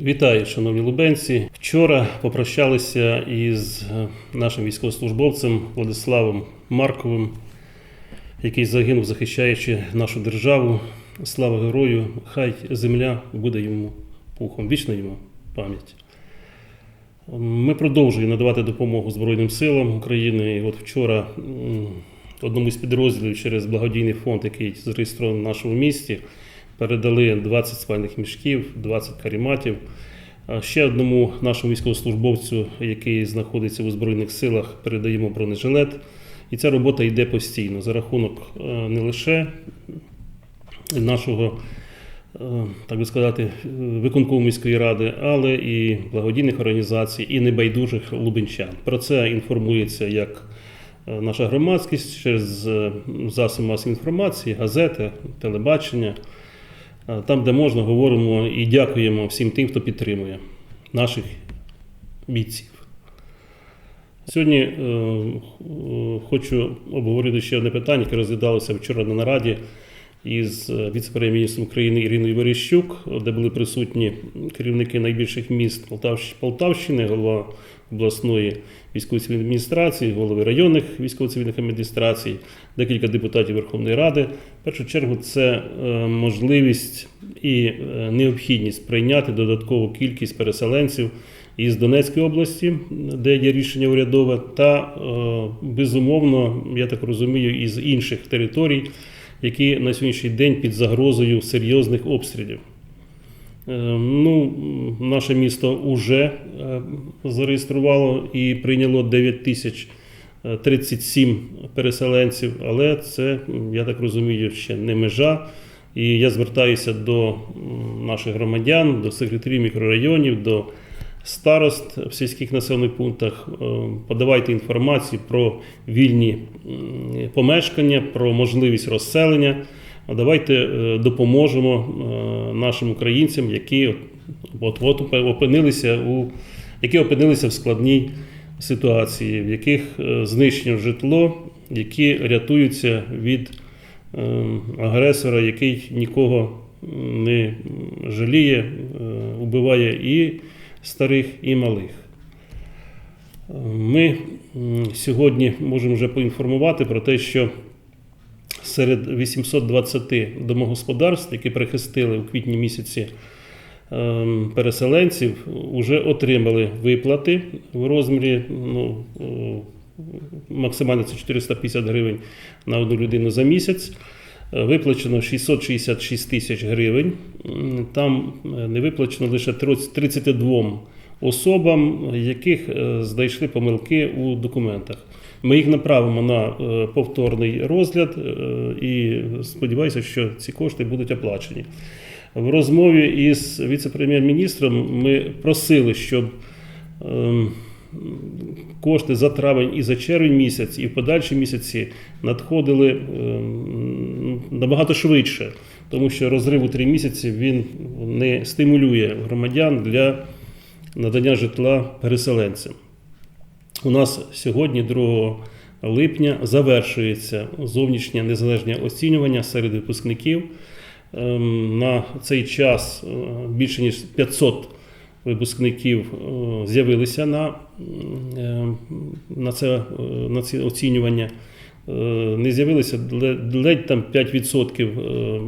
Вітаю, шановні лубенці. Вчора попрощалися із е, нашим військовослужбовцем Владиславом Марковим, який загинув, захищаючи нашу державу. Слава герою! Хай земля буде йому пухом. Вічна йому пам'ять. Ми продовжуємо надавати допомогу Збройним силам України. І от вчора одному з підрозділів через благодійний фонд, який зареєстрований в нашому місті, передали 20 спальних мішків, 20 каріматів. Ще одному нашому військовослужбовцю, який знаходиться у Збройних силах, передаємо бронежилет. І ця робота йде постійно за рахунок е, не лише нашого, е, так би сказати, виконкому міської ради, але і благодійних організацій, і небайдужих лубенчан. Про це інформується як е, наша громадськість через засоби масової інформації, газети, телебачення. Е, Там, де можна, говоримо і дякуємо всім тим, хто підтримує наших бійців. Сьогодні е, е, хочу обговорити ще одне питання, яке розглядалося вчора на нараді із е, віце-прем'єр-міністром України Іриною Верещук, де були присутні керівники найбільших міст Полтавщини, голова обласної військово-цивільної адміністрації, голови районних військово-цивільних адміністрацій, декілька депутатів Верховної Ради. В першу чергу це е, можливість і е, необхідність прийняти додаткову кількість переселенців із Донецької області, де є рішення урядове, та безумовно, я так розумію, із інших територій, які на сьогоднішній день під загрозою серйозних обстрілів. Е, Ну, наше місто вже зареєструвало і прийняло 9 тисяч е, 37 переселенців, але це, я так розумію, ще не межа. І я звертаюся до наших громадян, до секретарів мікрорайонів, до старост в сільських населених пунктах. Е, Подавайте інформацію про вільні помешкання, про можливість розселення. Давайте е, допоможемо е, нашим українцям, які от от опинилися у які опинилися в складній ситуації, в яких знищено житло, які рятуються від агресора, який нікого не жаліє, убиває і старих, і малих. Ми сьогодні можемо вже поінформувати про те, що серед 820 домогосподарств, які прихистили у квітні місяці ем, переселенців, вже отримали виплати в розмірі ну, е, максимально це 450 гривень на одну людину за місяць. Виплачено 666 тисяч гривень. Там е, не виплачено лише 32 особам, яких е, знайшли помилки у документах. Ми їх направимо на е, повторний розгляд і сподіваюся, що ці кошти будуть оплачені. В розмові із віце-прем'єр-міністром ми просили, щоб ем, кошти за травень і за червень місяць, і в подальші місяці надходили ем, набагато швидше, тому що розрив у три місяці він не стимулює громадян для надання житла переселенцям. У нас сьогодні, 2 липня, завершується зовнішнє незалежне оцінювання серед випускників. Ем, На цей час е, більше ніж 500 випускників е, з'явилися на, е, на, це, на ці оцінювання. Е, Не з'явилися ледь- там 5%, е,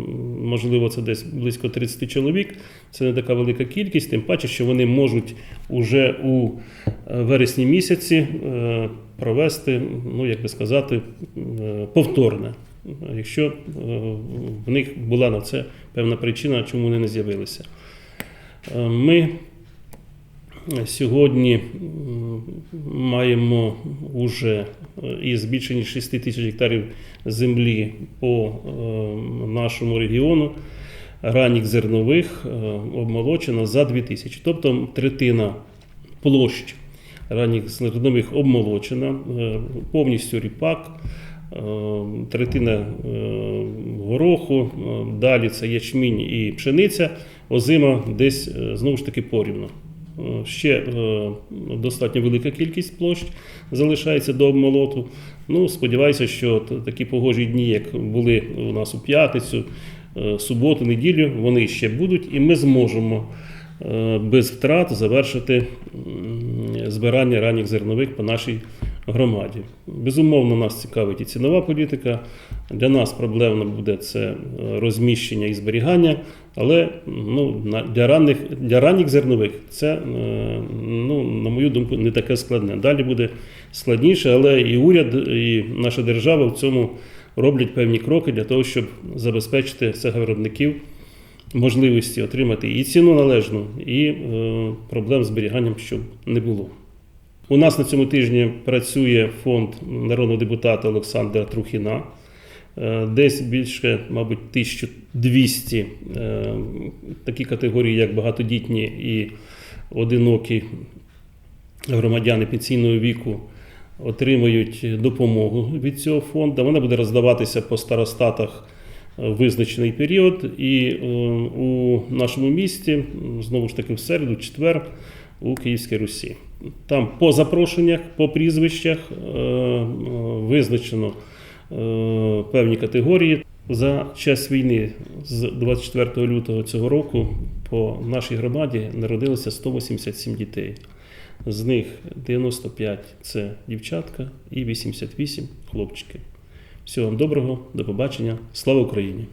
можливо, це десь близько 30 чоловік. Це не така велика кількість, тим паче, що вони можуть уже у е, вересні місяці провести, ну як би сказати, повторне. Якщо в них була на це певна причина, чому вони не з'явилися. Ми сьогодні маємо уже із більше ніж 6 тисяч гектарів землі по е, нашому регіону. Ранніх зернових е, обмолочено за 2 тисячі. Тобто третина площ ранніх зернових обмолочена, е, повністю ріпак, е, третина е, гороху, е, далі це ячмінь і пшениця, озима десь е, знову ж таки порівну. Ще е, достатньо велика кількість площ залишається до обмолоту. Ну, сподіваюся, що такі погожі дні, як були у нас у п'ятницю, е, суботу, неділю, вони ще будуть, і ми зможемо е, без втрат завершити збирання ранніх зернових по нашій громаді. Безумовно, нас цікавить і цінова політика. Для нас проблемно буде це е, розміщення і зберігання, але ну, для, ранних, для ранніх зернових це, е, ну, на мою думку, не таке складне. Далі буде складніше, але і уряд, і наша держава в цьому роблять певні кроки для того, щоб забезпечити цих виробників можливості отримати і ціну належну, і е, проблем з зберіганням, щоб не було. У нас на цьому тижні працює фонд народного депутата Олександра Трухіна. Е, Десь більше, мабуть, 1200 е, такі категорії, як багатодітні і одинокі громадяни пенсійного віку, отримують допомогу від цього фонду. Вона буде роздаватися по старостатах е, визначений період. І е, у нашому місті, знову ж таки, в середу, четвер, у Київській Русі. Там по запрошеннях, по прізвищах е, е, визначено е, певні категорії. За час війни з 24 лютого цього року по нашій громаді народилося 187 дітей. З них 95 це дівчатка і 88 хлопчики. Всього вам доброго, до побачення. Слава Україні!